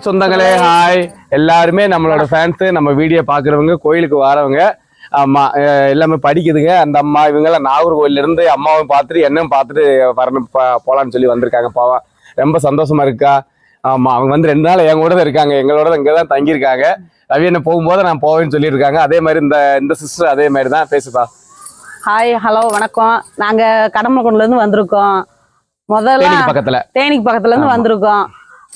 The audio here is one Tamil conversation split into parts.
சொந்தங்களே ஹாய் எல்லாருமே நம்மளோட ஃபேன்ஸ் நம்ம வீடியோ பாக்குறவங்க கோயிலுக்கு வரவங்க. அஹ் எல்லாமே படிக்குதுங்க. அந்த அம்மா இவங்கெல்லாம் நாகர்கோயில்ல இருந்து அம்மாவும் பார்த்துட்டு என்னவும் பார்த்துட்டு வரணும் ப- போலான்னு சொல்லி வந்திருக்காங்க பாவம் ரொம்ப சந்தோஷமா இருக்கா? ஆமா அவங்க வந்து ரெண்டு நாள் என் கூட தான் இருக்காங்க. எங்களோட இங்க தான் தங்கியிருக்காங்க. ரவி என்ன போகும்போது நான் போவேன்னு சொல்லியிருக்காங்க. அதே மாதிரி இந்த இந்த சிஸ்டர் அதே மாதிரி தான். பேசுப்பா ஹாய் ஹலோ வணக்கம். நாங்க கடம்பக்குண்டில இருந்து வந்திருக்கோம். முதல்ல பக்கத்துல. தேனிக்கு பக்கத்துல இருந்து வந்திருக்கோம்.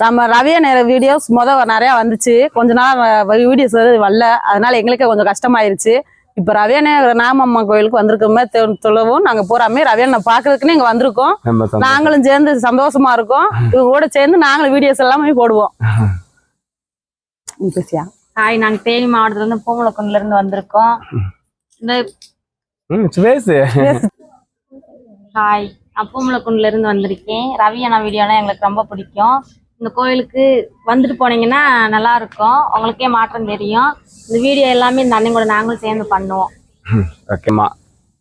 நம்ம ரவியா நேர வீடியோஸ் முத நிறைய வந்துச்சு. கொஞ்ச நாள் வீடியோஸ் வரல. அதனால எங்களுக்கே கொஞ்சம் கஷ்டமாயிருச்சு. இப்ப ரவியானே நாமம்மா கோயிலுக்கு வந்திருக்கோமே சொல்லவும் நாங்க போறாமே ரவியானை பாக்குறதுக்குன்னு இங்க வந்திருக்கோம். நாங்களும் சேர்ந்து சந்தோஷமா இருக்கோம். இவங்க கூட சேர்ந்து நாங்களும் வீடியோஸ் எல்லாமே போடுவோம். பேசியா? ஹாய் நாங்க தேனி மாவட்டத்துல இருந்து பூமலக்குண்டுல இருந்து வந்திருக்கோம் ஹாய் நான் பூமலக்குண்டுல இருந்து வந்திருக்கேன். ரவி அண்ணா வீடியோலாம் எங்களுக்கு ரொம்ப பிடிக்கும். இந்த கோயிலுக்கு வந்துட்டு போனீங்கன்னா நல்லா இருக்கும் உங்களுக்கே மாற்றம் தெரியும். இந்த வீடியோ எல்லாமே இந்த அண்ணன் கூட நாங்களும் சேர்ந்து பண்ணுவோம். ஓகேம்மா.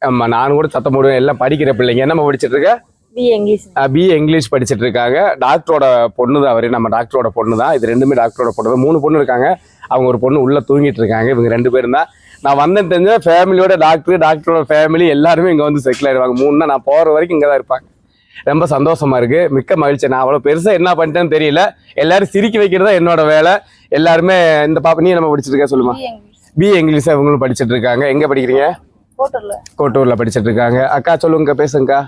ஆமா நானும் கூட சத்தம் போடுவேன். எல்லாம் படிக்கிற பிள்ளைங்க. என்னம்மா படிச்சிட்டு இருக்க? பி இங்கிலீஷ் பிஏ இங்கிலீஷ் படிச்சிட்டு இருக்காங்க. டாக்டரோட பொண்ணு தான் அவரு. நம்ம டாக்டரோட பொண்ணு தான். இது ரெண்டுமே டாக்டரோட பொண்ணு தான். மூணு பொண்ணு இருக்காங்க. அவங்க ஒரு பொண்ணு உள்ள தூங்கிட்டு இருக்காங்க. இவங்க ரெண்டு பேரும் தான். நான் வந்தேன் தெரிஞ்ச ஃபேமிலியோட டாக்டர் டாக்டரோட ஃபேமிலி எல்லாருமே இங்க வந்து செட்டில் ஆயிடுவாங்க. மூணு நாள் நான் போற வரைக்கும் இங்க தான் இருப்பாங்க. ரொம்ப சந்தோஷமா இருக்கு. மிக்க மகிழ்ச்சி. நான் அவ்வளவு பெருசா என்ன பண்ணிட்டேன்னு தெரியல. எல்லாரும் சிரிக்க வைக்கிறது தான் என்னோட வேலை. எல்லாருமே இந்த பாப்பா நீ நம்ம படிச்சிட்டு இருக்க சொல்லுமா? பிஏ இங்கிலீஷ் இவங்களும் படிச்சிட்டு இருக்காங்க. எங்க படிக்கிறீங்க? கோட்டூர்ல. படிச்சிட்டு இருக்காங்க. அக்கா சொல்லுங்க பேசுங்கக்கா.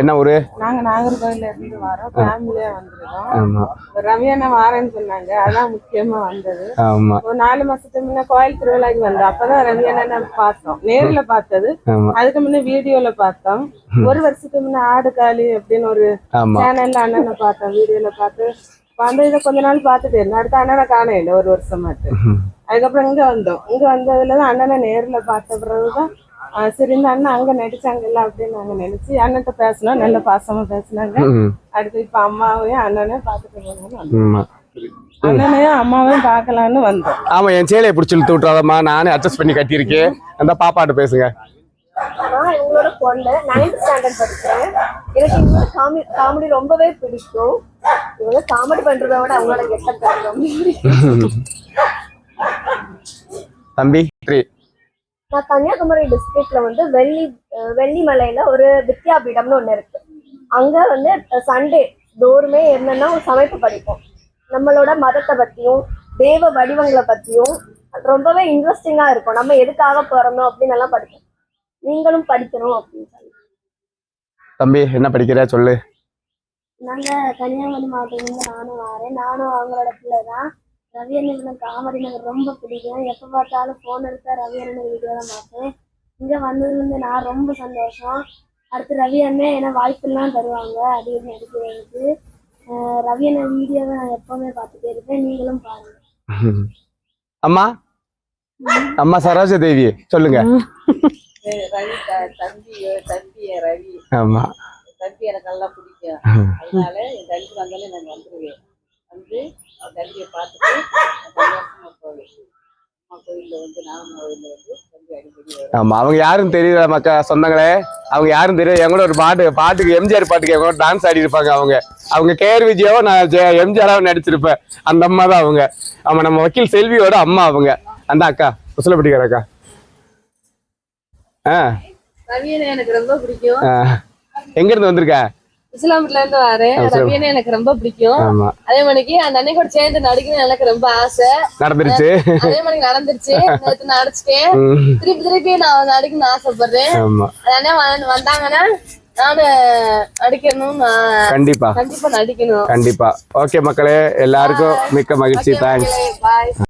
என்ன ஊரு? நாங்க நாகர்கோயில்ல இருந்து வரோம். ஃபேமிலியா வந்திருக்கோம். ஆமா. ரவியண்ணா வாரேன்னு சொன்னாங்க. அதான் முக்கியமா வந்தது. ஆமா. ஒரு நாலு மாசத்துக்கு முன்ன கோயில் திருவிழாக்கு வந்தோம். அப்பதான் ரவியண்ணா பார்த்தோம். நேர்ல பார்த்தது. அதுக்கு முன்ன வீடியோல பார்த்தோம். ஒரு வருஷத்துக்கு முன்ன ஆடு காளி அப்படின்னு ஒரு சேனல்ல அண்ணனை பார்த்தோம். வீடியோல பார்த்து வந்து இதை கொஞ்ச நாள் பார்த்துட்டு இருந்தேன் அடுத்த அண்ணனை காண இல்லை ஒரு வருஷமாட்டு அதுக்கப்புறம் இங்க வந்தோம். இங்க வந்ததுலதான் அண்ணனை நேர்ல பார்த்த பிறகுதான் சரி இந்த அண்ணன் அங்க நடிச்சாங்கல்ல அப்படின்னு நாங்க நினைச்சு அண்ணன்ட்ட பேசினோம் நல்ல பாசமா பேசினாங்க. அடுத்து இப்ப அம்மாவையும் அண்ணனையும் பார்த்துட்டு போகணும்னு அண்ணனையும் அம்மாவையும் பார்க்கலான்னு வந்தோம். ஆமா என் சேலையை பிடிச்சி இழுத்து விட்டுறாதம்மா. நானே அட்ஜஸ்ட் பண்ணி கட்டியிருக்கேன். அந்த பாப்பாட்ட பேசுங்க. நான் இவங்களோட பொண்ணு நைன்த் ஸ்டாண்டர்ட் படிக்கிறேன். எனக்கு காமெடி காமெடி ரொம்பவே பிடிக்கும். இவங்க காமெடி பண்றத விட அவங்களோட கெட்ட தம்பி த்ரீ நான் கன்னியாகுமரி டிஸ்ட்ரிக்ட்ல வந்து வெள்ளி வெள்ளிமலையில ஒரு வித்யாபீடம்னு ஒண்ணு இருக்கு. அங்க வந்து சண்டே தோறுமே என்னன்னா ஒரு சமைப்பு படிப்போம். நம்மளோட மதத்தை பத்தியும் தேவ வடிவங்களை பத்தியும் ரொம்பவே இன்ட்ரெஸ்டிங்கா இருக்கும். நம்ம எதுக்காக பிறந்தோம் அப்படின்னு எல்லாம் படிப்போம். நீங்களும் படிக்கணும் அப்படின்னு சொல்லி. தம்பி என்ன படிக்கிற சொல்லு. நாங்க கன்னியாகுமரி மாவட்டத்துல நானும் வரேன். நானும் அவங்களோட பிள்ளை தான் ரவி அண்ணன் காமெடி எனக்கு ரொம்ப பிடிக்கும். எப்ப பார்த்தாலும் போன் எடுத்தா ரவி அண்ணன் வீடியோ தான் பார்ப்பேன். இங்க வந்ததுலேருந்து நான் ரொம்ப சந்தோஷம். அடுத்து ரவி அண்ணன் என்ன வாய்ப்பெல்லாம் தருவாங்க அது அஹ் ரவி அண்ணன் வீடியோ நான் எப்பவுமே பார்த்துட்டே இருப்பேன். நீங்களும் பாருங்க. அம்மா அம்மா சரோஜா தேவி சொல்லுங்க. ரவி தம்பி தம்பி ரவி. ஆமா. தம்பி எனக்கு நல்லா பிடிக்கும். அதனால என் தம்பி வந்தாலே நான் வந்துருவேன். அடிக்கடி வரும். ஆமா அவங்க யாரும் தெரியல மக்கா சொந்தங்களே. அவங்க யாரும் தெரியும் என் கூட ஒரு பாட்டு பாட்டுக்கு எம்ஜிஆர் பாட்டுக்கு என் கூட டான்ஸ் ஆடி இருப்பாங்க அவங்க. அவங்க கேஆர் விஜயாவோ நான் எம்ஜிஆராவும் நடிச்சிருப்பேன். அந்த அம்மா தான் அவங்க. ஆமா நம்ம வக்கீல் செல்வியோட அம்மா அவங்க. அந்த அக்கா குசலப்பட்டிக்கார அக்கா. ஆ. எனக்கு ரொம்ப பிடிக்கும். ஆ. எங்க இருந்து வந்திருக்க? இஸ்லாமத்துல இருந்து வரேன். ரவியனை எனக்கு ரொம்ப பிடிக்கும். அதே மணிக்கு அந்த அண்ணன் கூட சேர்ந்து நடிக்கணும்னு எனக்கு ரொம்ப ஆசை. நடந்துருச்சு. அதே மணிக்கு நடந்துருச்சு. நேத்து நடிச்சிட்டேன். திருப்பி திருப்பி நான் நடிக்கணும்னு ஆசைப்படுறேன். அந்த அண்ணன் வந்து- வந்தாங்கன்னா நடிக்கணும் கண்டிப்பா. கண்டிப்பா நடிக்கணும். கண்டிப்பா. ஓகே மக்களே எல்லாருக்கும் மிக்க மகிழ்ச்சி. தேங்க்ஸ்